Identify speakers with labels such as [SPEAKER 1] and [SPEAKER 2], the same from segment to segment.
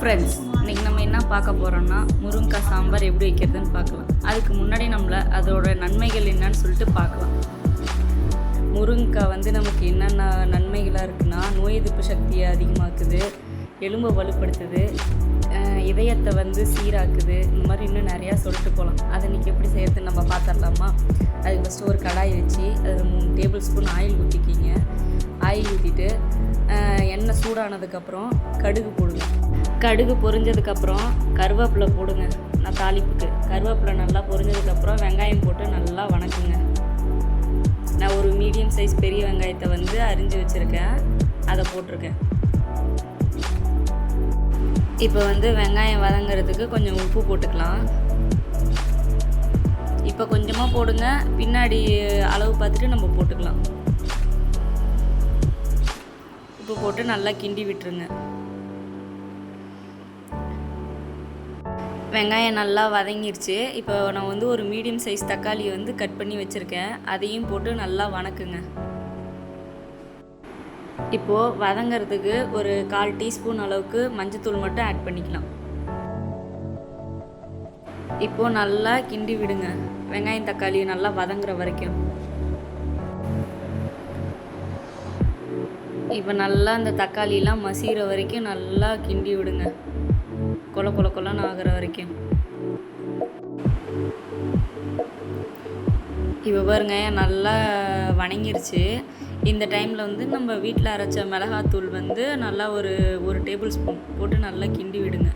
[SPEAKER 1] Friends இன்னைக்கு நம்ம என்ன பார்க்க போகிறோம்னா முருங்கைக்காய் சாம்பார் எப்படி வைக்கிறதுன்னு பார்க்கலாம். அதுக்கு முன்னாடி நம்மளை அதோட நன்மைகள் என்னன்னு சொல்லிட்டு பார்க்கலாம். முருங்கைக்காய் வந்து நமக்கு என்னென்ன நன்மைகளாக இருக்குன்னா நோய் எதிர்ப்பு சக்தியை அதிகமாக்குது எலும்பை வலுப்படுத்துது இதயத்தை வந்து சீராக்குது இந்த மாதிரி இன்னும் நிறையா சொல்லிட்டு போகலாம் அதை இன்றைக்கி எப்படி செய்யறதுன்னு நம்ம பார்த்துடலாமா? அதுக்கு ஃபஸ்ட்டு ஒரு கடாய் வச்சு அதில் மூணு டேபிள் ஸ்பூன் ஆயில் ஊற்றிக்கிங்க ஆயில் ஊற்றிட்டு எண்ணெய் சூடானதுக்கப்புறம் கடுகு போடுங்க. கடுகு பொரிஞ்சதுக்கப்புறம் கருவேப்பிலை போடுங்க. நான் தாளிப்புக்கு. கருவேப்பிலை நல்லா பொரிஞ்சதுக்கப்புறம் வெங்காயம் போட்டு நல்லா வணக்குங்க. நான் ஒரு மீடியம் சைஸ் பெரிய வெங்காயத்தை வந்து அரிஞ்சு வச்சுருக்கேன். அதை போட்டிருக்கேன். இப்போ வந்து வெங்காயம் வதங்குறதுக்கு கொஞ்சம் உப்பு போட்டுக்கலாம். இப்போ கொஞ்சமாக போடுங்க. பின்னாடி அளவு பார்த்துட்டு நம்ம போட்டுக்கலாம். உப்பு போட்டு நல்லா கிண்டி விட்டுருங்க. வெங்காயம் நல்லா வதங்கிருச்சு. இப்போ நான் வந்து ஒரு மீடியம் சைஸ் தக்காளி வந்து கட் பண்ணி வச்சுருக்கேன். அதையும் போட்டு நல்லா வணக்குங்க. இப்போது வதங்கிறதுக்கு ஒரு கால் டீஸ்பூன் அளவுக்கு மஞ்சத்தூள் மட்டும் ஆட் பண்ணிக்கலாம். இப்போது நல்லா கிண்டி விடுங்க. வெங்காயம் தக்காளி நல்லா வதங்குற வரைக்கும். இப்போ நல்லா அந்த தக்காளிலாம் மசிகிற வரைக்கும் நல்லா கிண்டி விடுங்க. கொல கொல கொலன்னு ஆகிற வரைக்கும். இப்போ பாருங்க நல்லா வணங்கிருச்சு. இந்த டைமில் வந்து நம்ம வீட்டில் அரைச்ச மிளகாத்தூள் வந்து நல்லா ஒரு ஒரு டேபிள் ஸ்பூன் போட்டு நல்லா கிண்டி விடுங்க.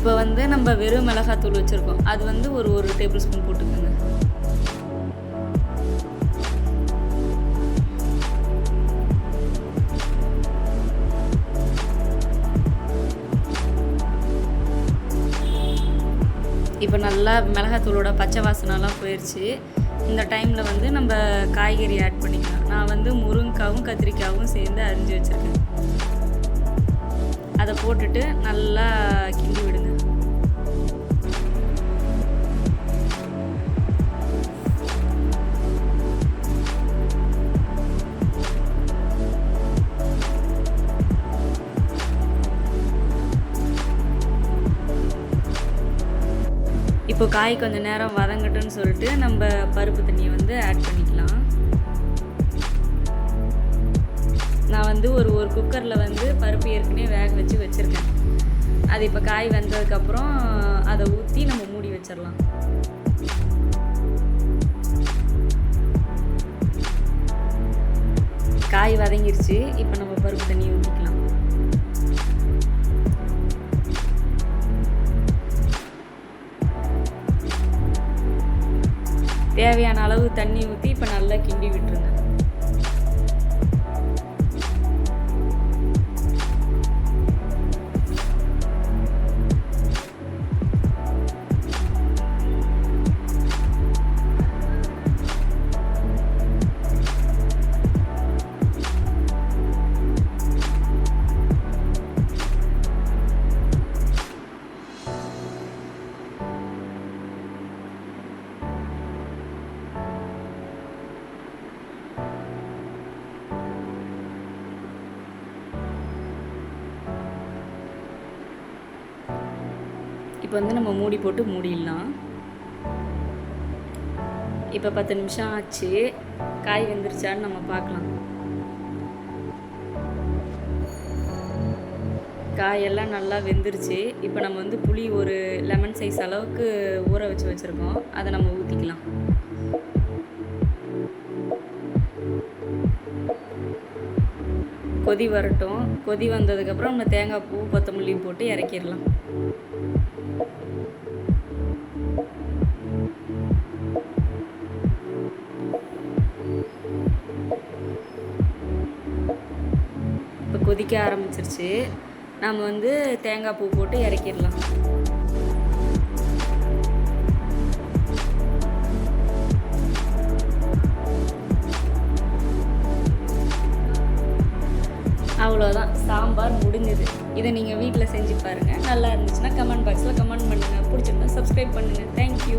[SPEAKER 1] இப்போ வந்து நம்ம வெறும் மிளகாத்தூள் வச்சுருக்கோம். அது வந்து ஒரு ஒரு டேபிள் ஸ்பூன் போட்டுக்கோங்க. இப்போ நல்லா மிளகாத்தூளோட பச்சை வாசனைலாம் போயிடுச்சு இந்த டைமில் வந்து நம்ம காய்கறி ஆட் பண்ணிக்கலாம். நான் வந்து முருங்கைக்காவும் கத்திரிக்காவும் சேர்ந்து அரிஞ்சு வச்சுருக்கேன். அதை போட்டுட்டு நல்லா கிண்டி விடுங்க. இப்போ காய் கொஞ்சம் நேரம் வதங்கட்டும்னு சொல்லிட்டு நம்ம பருப்பு தண்ணியை வந்து ஆட் பண்ணிக்கலாம். நான் வந்து ஒரு ஒரு குக்கரில் வந்து பருப்பு ஏற்கனவே வேக வச்சு வச்சுருக்கேன். அது இப்போ காய் வெந்ததுக்கப்புறம் அதை ஊற்றி நம்ம மூடி வச்சிடலாம். காய் வதங்கிருச்சு. இப்போ நம்ம பருப்பு தண்ணி ஊற்றிக்கலாம் தேவையான அளவு தண்ணி ஊற்றி இப்போ நல்லா கிண்டி விட்டுருங்க. இப்போ வந்து நம்ம மூடி போட்டு மூடிடலாம். இப்போ பத்து நிமிஷம் ஆச்சு. காய் வெந்துருச்சான்னு நம்ம பார்க்கலாம். காயெல்லாம் நல்லா வெந்துருச்சு. இப்போ நம்ம வந்து புளி ஒரு லெமன் சைஸ் அளவுக்கு ஊற வச்சு வச்சுருக்கோம். அதை நம்ம ஊற்றிக்கலாம் கொதி வரட்டும். கொதி வந்ததுக்கப்புறம் நம்ம தேங்காய் பூ கொத்தமல்லியும் போட்டு இறக்கிடலாம். கொதிக்க ஆரம்பிச்சிருச்சு. நம்ம வந்து தேங்காய் பூ போட்டு இறக்கிடலாம். அவ்வளோதான் சாம்பார் முடிஞ்சது. இதை நீங்கள் வீட்டில் செஞ்சு பாருங்கள் நல்லா இருந்துச்சுன்னா கமெண்ட் பாக்ஸில் கமெண்ட் பண்ணுங்கள் பிடிச்சிருந்தா சப்ஸ்கிரைப் பண்ணுங்கள் தேங்க்யூ